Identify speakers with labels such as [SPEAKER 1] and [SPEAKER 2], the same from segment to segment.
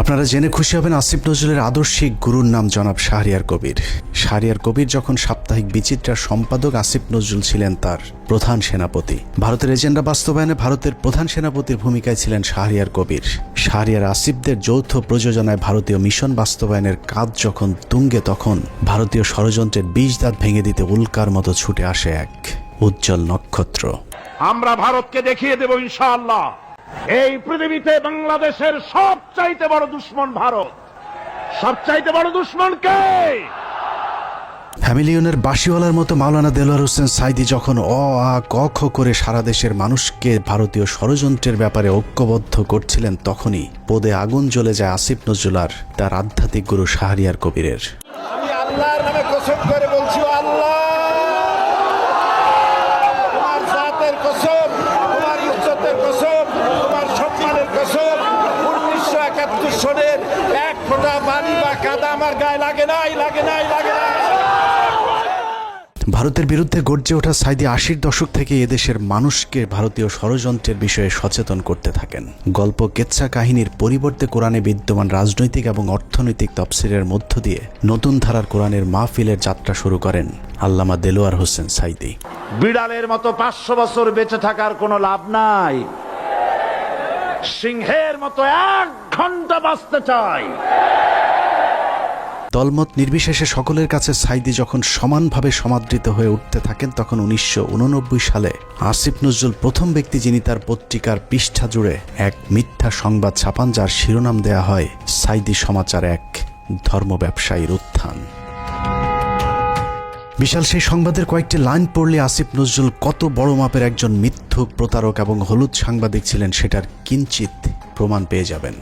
[SPEAKER 1] আপনারা জেনে খুশি হবেন আসিফ নজরুলের আদর্শিক গুরুর নাম জনাব শাহরিয়ার কবির। শাহরিয়ার কবির যখন সাপ্তাহিক বিচিত্রার সম্পাদক আসিফ নজরুল ছিলেন তার প্রধান সেনাপতি। ভারতের এজেন্ডা বাস্তবায়নে ভারতের প্রধান সেনাপতির ভূমিকায় ছিলেন শাহরিয়ার কবির। শাহরিয়ার আসিফদের যৌথ প্রযোজনায় ভারতীয় মিশন বাস্তবায়নের কাজ যখন তুঙ্গে তখন ভারতীয় ষড়যন্ত্রের বীজ দাঁত ভেঙে দিতে উল্কার মতো ছুটে আসে এক উজ্জ্বল নক্ষত্র।
[SPEAKER 2] আমরা ভারতকে দেখিয়ে দেব ইনশাআল্লাহ। এই পৃথিবীতে বাংলাদেশের সবচাইতে বড় দুশ্মন ভারত। সবচাইতে বড় দুশ্মন কে?
[SPEAKER 1] হ্যামিলিয়নের বাসিওয়ালার মতো মাওলানা দেলোয়ার হোসেন সাইদি যখন অ আ ক খ করে সারা দেশের মানুষকে ভারতীয় ষড়যন্ত্রের ব্যাপারে ঐক্যবদ্ধ করছিলেন তখনই পদে আগুন জ্বলে যায় আসিফ নজরুলার তার আধ্যাত্মিক গুরু শাহরিয়ার কবিরের।
[SPEAKER 2] আমি আল্লাহর নামে কসম করে একাত্তর এক ফোঁটা পানি বা কাদা আমার গায়ে লাগে নাই লাগে নাই লাগে নাই।
[SPEAKER 1] ভারতের বিরুদ্ধে গর্জে ওঠা সাইদি আশির দশক থেকে এদেশের মানুষকে ভারতীয় ষড়যন্ত্রের বিষয়ে সচেতন করতে থাকেন। গল্প কেচ্ছা কাহিনীর পরিবর্তে কোরআনে বিদ্যমান রাজনৈতিক এবং অর্থনৈতিক তফসিলের মধ্য দিয়ে নতুন ধারার কোরআনের মাহফিলের যাত্রা শুরু করেন আল্লামা দেলোয়ার হোসেন সাইদি।
[SPEAKER 2] বিড়ালের মতো পাঁচশো বছর বেঁচে থাকার কোনো লাভ নাই। সিংহের মতো এক ঘণ্টা বাঁচতে চাই।
[SPEAKER 1] দলমত নির্বিশেষে সকলের কাছে সাইদি যখন সমানভাবে সমাদৃত হয়ে উঠতে থাকেন, তখন উনিশশো উননব্বই সালে আসিফ নজরুল প্রথম ব্যক্তি যিনি তার পত্রিকার পৃষ্ঠা জুড়ে এক মিথ্যা সংবাদ ছাপান, যার শিরোনাম দেয়া হয়, সাইদি সমাচার এক ধর্ম ব্যবসায়ীর উত্থান। বিশাল সেই সংবাদের কয়েকটি লাইন পড়লে আসিফ নজরুল কত বড় মাপের একজন মিথ্যুক প্রতারক এবং হলুদ সাংবাদিক ছিলেন সেটার কিঞ্চিত প্রমাণ পেয়ে যাবেন।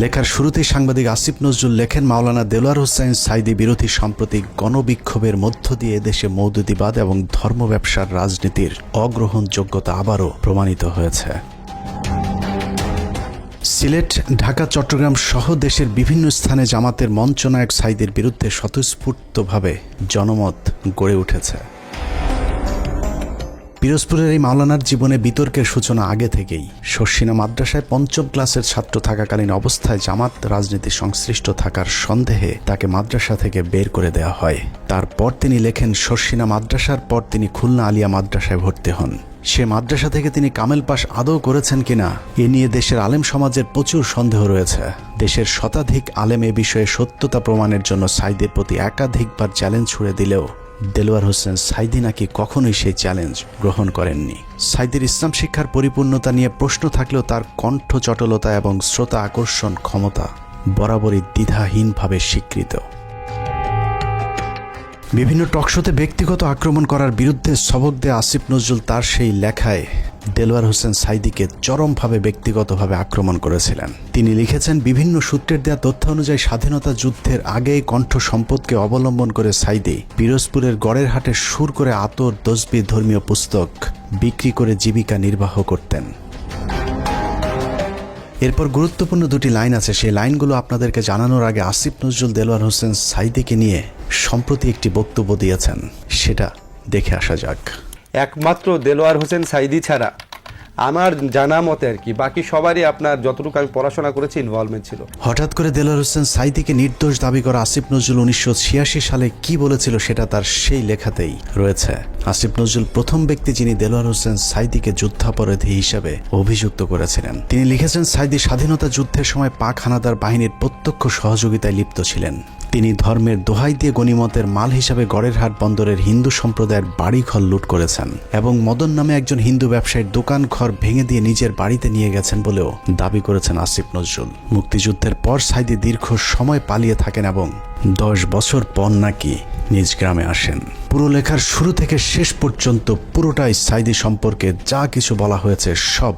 [SPEAKER 1] লেখার শুরুতেই সাংবাদিক আসিফ নজরুল লেখেন, মাওলানা দেলোয়ার হোসেন সাইদি বিরোধী সাম্প্রতিক গণবিক্ষোভের মধ্য দিয়ে দেশে মৌদুদিবাদ এবং ধর্ম ব্যবসার রাজনীতির অগ্রহণযোগ্যতা আবারও প্রমাণিত হয়েছে। সিলেট, ঢাকা, চট্টগ্রাম সহ দেশের বিভিন্ন স্থানে জামাতের মঞ্চনায়ক সাইদের বিরুদ্ধে স্বতঃস্ফূর্তভাবে জনমত গড়ে উঠেছে। পিরোজপুরের এই মাওলানার জীবনে বিতর্কের সূচনা আগে থেকেই। শর্ষিনা মাদ্রাসায় পঞ্চম ক্লাসের ছাত্র থাকাকালীন অবস্থায় জামাত রাজনীতি সংশ্লিষ্ট থাকার সন্দেহে তাকে মাদ্রাসা থেকে বের করে দেওয়া হয়। তারপর তিনি লেখেন শর্ষিনা মাদ্রাসার পর তিনি খুলনা আলিয়া মাদ্রাসায় ভর্তি হন। সে মাদ্রাসা থেকে তিনি কামেল পাশ আদৌ করেছেন কিনা, এ নিয়ে দেশের আলেম সমাজের প্রচুর সন্দেহ রয়েছে। দেশের শতাধিক আলেম এ বিষয়ে সত্যতা প্রমাণের জন্য সাইদের প্রতি একাধিকবার চ্যালেঞ্জ ছুড়ে দিলেও দেলোয়ার হোসেন সাইদি নাকি কখনোই সেই চ্যালেঞ্জ গ্রহণ করেননি। সাইদের ইসলাম শিক্ষার পরিপূর্ণতা নিয়ে প্রশ্ন থাকলেও তার কণ্ঠ চটলতা এবং শ্রোতা আকর্ষণ ক্ষমতা বরাবরই দ্বিধাহীনভাবে স্বীকৃত। বিভিন্ন টকশোতে ব্যক্তিগত আক্রমণ করার বিরুদ্ধে সবক দেয়া আসিফ নজরুল তার সেই লেখায়, দেলোয়ার হোসেন সাইদিকে চরমভাবে ব্যক্তিগতভাবে আক্রমণ করেছিলেন। তিনি লিখেছেন, বিভিন্ন সূত্রের দেয়া তথ্য অনুযায়ী স্বাধীনতা যুদ্ধের আগেই কণ্ঠ সম্পদকে অবলম্বন করে সাইদি পিরোজপুরের গড়ের হাটে সুর করে আতর দসবি ধর্মীয় পুস্তক বিক্রি করে জীবিকা নির্বাহ করতেন। এরপর গুরুত্বপূর্ণ দুটি লাইন আছে। সেই লাইনগুলো আপনাদেরকে জানানোর আগে আসিফ নজরুল দেলোয়ার হোসেন সাইদিকে নিয়ে সম্প্রতি একটি বক্তব্য দিয়েছেন। সেটা দেখে আসা যাক।
[SPEAKER 3] একমাত্র দেলোয়ার হোসেন সাইদি ছাড়া আমার জানা মতে আর কি, বাকি সবারই আপনার যতটুকু আমি পড়াশোনা করেছি ইনভলভমেন্ট ছিল।
[SPEAKER 1] হঠাৎ করে দেলোয়ার হোসেন সাইদিকে নির্দোষ দাবি করা আসিফ নজরুল উনিশশো ছিয়াশি সালে কি বলেছিল সেটা তার সেই লেখাতেই রয়েছে। আসিফ নজরুল প্রথম ব্যক্তি যিনি দেলোয়ার হোসেন সাইদিকে যুদ্ধাপরাধী হিসাবে অভিযুক্ত করেছিলেন। তিনি লিখেছেন, সাইদি স্বাধীনতা যুদ্ধের সময় পাক হানাদার বাহিনীর প্রত্যক্ষ সহযোগিতায় লিপ্ত ছিলেন। তিনি ধর্মের দোহাই দিয়ে গণিমতের মাল হিসাবে গড়েরহাট বন্দরের হিন্দু সম্প্রদায়ের বাড়িঘর লুট করেছেন এবং মদন নামে একজন হিন্দু ব্যবসায়ীর দোকান ঘর ভেঙে দিয়ে নিজের বাড়িতে নিয়ে গেছেন বলেও দাবি করেছেন আসিফ নজরুল। মুক্তিযুদ্ধের পর সাইদি দীর্ঘ সময় পালিয়ে থাকেন এবং দশ বছর পর নাকি নিজ গ্রামে আসেন। পুরো লেখার শুরু থেকে শেষ পর্যন্ত পুরোটাই সাইদি সম্পর্কে যা কিছু বলা হয়েছে সব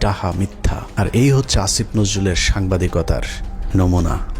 [SPEAKER 1] ডাহা মিথ্যা। আর এই হচ্ছে আসিফ নজরুলের সাংবাদিকতার নমুনা।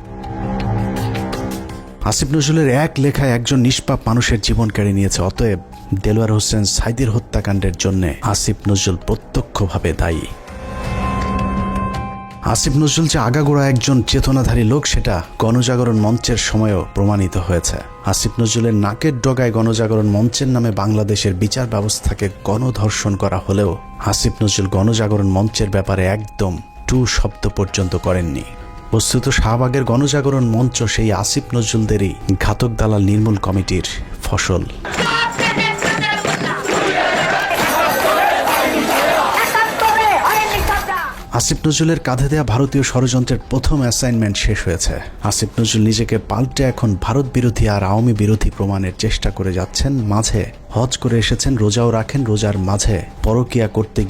[SPEAKER 1] আসিফ নজরুলের এক লেখায় একজন নিষ্পাপ মানুষের জীবন কেড়ে নিয়েছে, অতএব দেলোয়ার হোসেন সাইদির হত্যাকাণ্ডের জন্য আসিফ নজরুল প্রত্যক্ষভাবে দায়ী। আসিফ নজরুল যে আগাগোড়া একজন চেতনাধারী লোক, সেটা গণজাগরণ মঞ্চের সময়ও প্রমাণিত হয়েছে। আসিফ নজরুলের নাকের ডগায় গণজাগরণ মঞ্চের নামে বাংলাদেশের বিচার ব্যবস্থাকে গণধর্ষণ করা হলেও আসিফ নজরুল গণজাগরণ মঞ্চের ব্যাপারে একদম টু শব্দ পর্যন্ত করেননি। বস্তুত শাহবাগের গণজাগরণ মঞ্চ সেই আসিফ নজরুলদেরই ঘাতক দালাল নির্মূল কমিটির ফসল। আসিফ নজরুলের কাঁধে দেয়া ভারতীয় ষড়যন্ত্রের প্রথম অ্যাসাইনমেন্ট শেষ হয়েছে। আসিফ নজরুল নিজেকে পাল্টে এখন ভারত বিরোধী আর আওয়ামী বিরোধী প্রমাণের চেষ্টা করে যাচ্ছেন, মাঝে হজ করে এসেছেন, রোজাও রাখেন, রোজার মাঝে পরকিয়া করতে গিয়ে